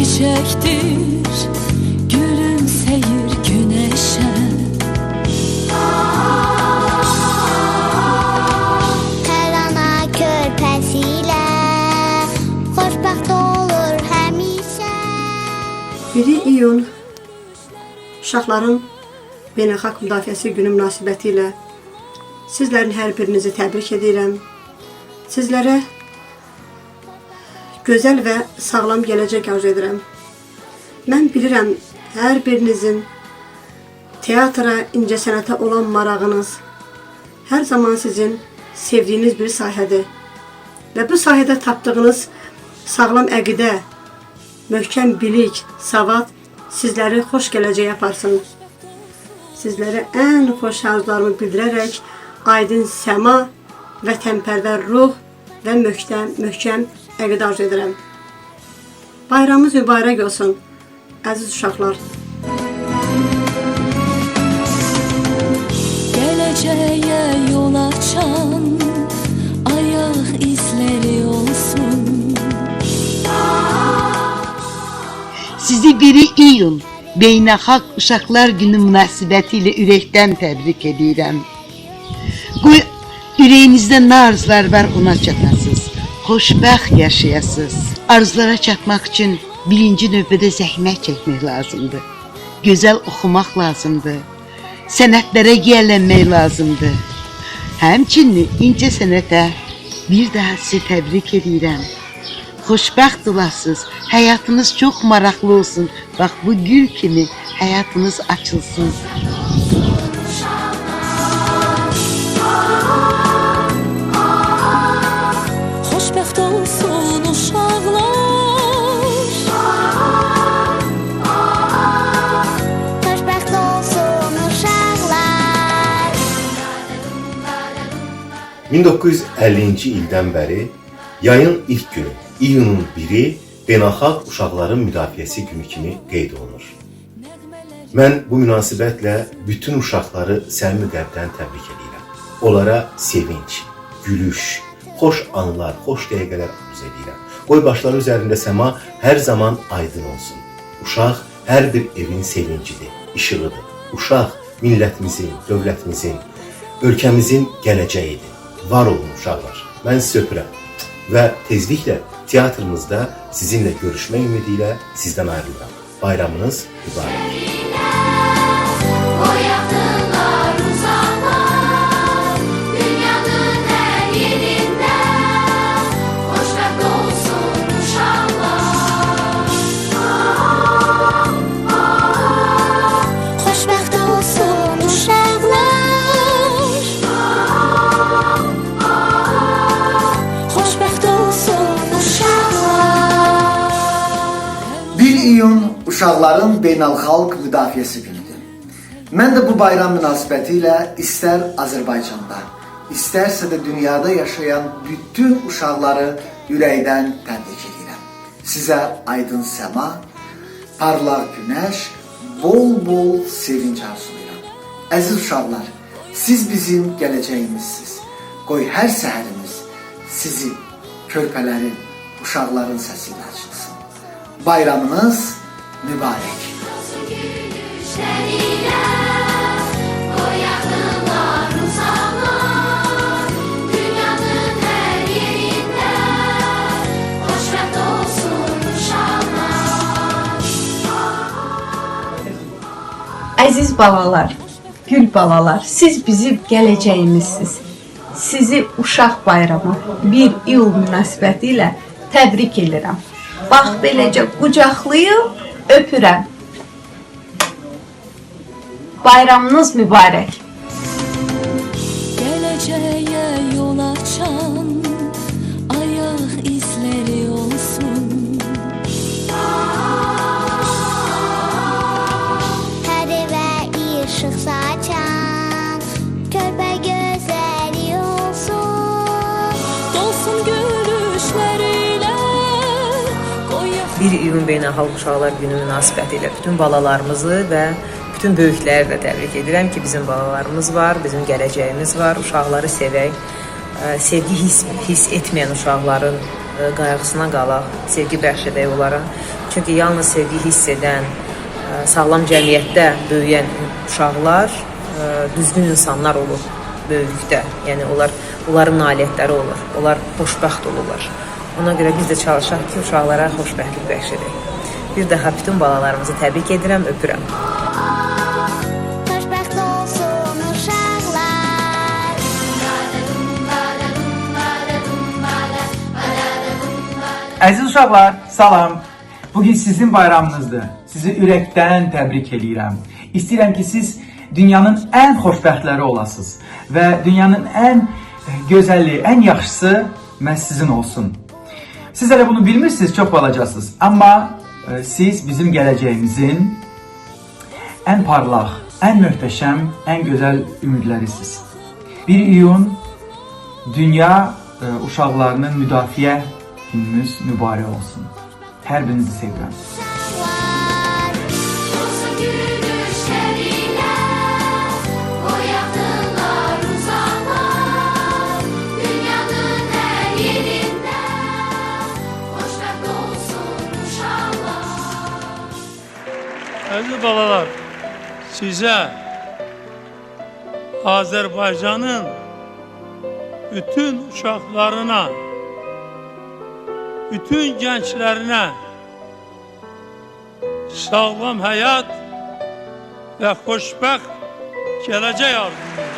çiçektir Gülümseyir güneşe Tərana körpəsilə xoşbəxt olur həmişə. 1 iyun Uşaqların Beynəlxalq Müdafiəsi Günü münasibətilə sizlərin hər birinizi təbrik edirəm. Sizlərə gözəl və sağlam gələcək arzu edirəm. Mən bilirəm hər birinizin teatra, incəsənətə olan marağınız hər zaman sizin sevdiyiniz bir sahədir. Və bu sahədə tapdığınız sağlam əqidə, möhkəm bilik, savad sizləri xoş gələcəyə aparsın. Sizlərə ən xoş arzularımı bildirərək aydın səma, vətənpərvər ruh və möhkəm, möhkəm arzu edirəm. Bayramımız mübarək olsun, əziz uşaqlar. Geleceğe yol açan Ayak izleri olsun Sizi 1 iyun Beynəlxalq Uşaqlar Günü münasibətilə ürəkdən təbrik edirəm. Qoy ürəyinizdə nə arzular var ona çatasınız. Xoşbəxt yaşayasınız. Arzulara çatmaq üçün birinci növbədə zəhmət çəkmək lazımdır. Gözəl oxumaq lazımdır. Sənətlərə yiyələnmək lazımdır. Həmçinin incə sənətə bir daha sizi təbrik edirəm. Xoşbəxt olasınız. Həyatınız çox maraqlı olsun. Bax bu gül kimi həyatınız açılsın. 1950-ci ildən bəri yayın ilk günü, iyunun 1-i Beynəlxalq Uşaqların Müdafiəsi Günü kimi qeyd olunur. Mən bu münasibətlə bütün uşaqları səmimi qəlbdən təbrik edirəm. Onlara sevinç, gülüş, xoş anlar, xoş dəqiqələr arzu edirəm. Qoy başları üzərində səma hər zaman aydın olsun. Uşaq hər bir evin sevincidir, işığıdır. Uşaq millətimizin, dövlətimizin, ölkəmizin gələcəyidir. Var olun uşaqlar. Mən sizi öpürəm. Və tezliklə teatrımızda sizinlə görüşmək ümidi ilə sizdən ayrılıram. Bayramınız mübarək. 1 iyun Uşaqların Beynəlxalq Müdafiəsi günüdür. Mən də bu bayram münasibətilə istər Azərbaycanda, istərsə də dünyada yaşayan bütün uşaqları ürəkdən təbrik edirəm. Sizə aydın səma, parlaq günəş, bol-bol sevinç arzulayıram. Əziz uşaqlar, siz bizim gələcəyimizsiniz. Qoy hər səhərimiz sizi körpələrin, uşaqların səsi ilə açılsın. Bayramınız uşaqlar. Əziz balalar, gül balalar, siz bizim gələcəyimizsiniz. Sizi Uşaq Bayramı 1 iyul münasibətilə təbrik edirəm. Bax beləcə qucaqlayıb öpürəm. Bayramınız mübarək. 1 iyun Beynəlxalq Uşaqlar Günü münasibətilə bütün balalarımızı və bütün böyükləri də təbrik edirəm ki, bizim balalarımız var, bizim gələcəyimiz var. Uşaqları sevək. Ə, Sevgi hiss, hiss etməyən uşaqların e, qayğısına qalaq, sevgi bəxş edək onlara. Çünki yalnız sevgi hiss edən, e, sağlam cəmiyyətdə böyüyən uşaqlar e, düzgün insanlar olur böyüklükdə. Yəni onlar onların nailiyyətləri olur. Onlar xoşbəxt olurlar. Ona görə biz də çalışaq ki, uşaqlara xoşbəxtlik bəxş edək. Bir daha bütün balalarımızı təbrik edirəm, öpürəm. Əziz uşaqlar, salam. Bugün sizin bayramınızdır. Sizi ürəkdən təbrik edirəm. İstəyirəm ki, siz dünyanın ən xoşbəxtləri olasınız və dünyanın ən e, gözəli, ən yaxşısı məhz sizin olsun. Siz hələ bunu bilmirsiniz, çox balacasınız. Amma e, siz bizim gələcəyimizin ən parlaq, ən möhtəşəm, ən gözəl ümidlərisiniz. 1 iyun Dünya e, uşaqlarının müdafiə günümüz mübarək olsun. Hər birinizi sevirəm. Əziz balalar, sizə Azərbaycanın bütün uşaqlarına, bütün gənclərinə sağlam həyat və xoşbəxt gələcək arzulayıram.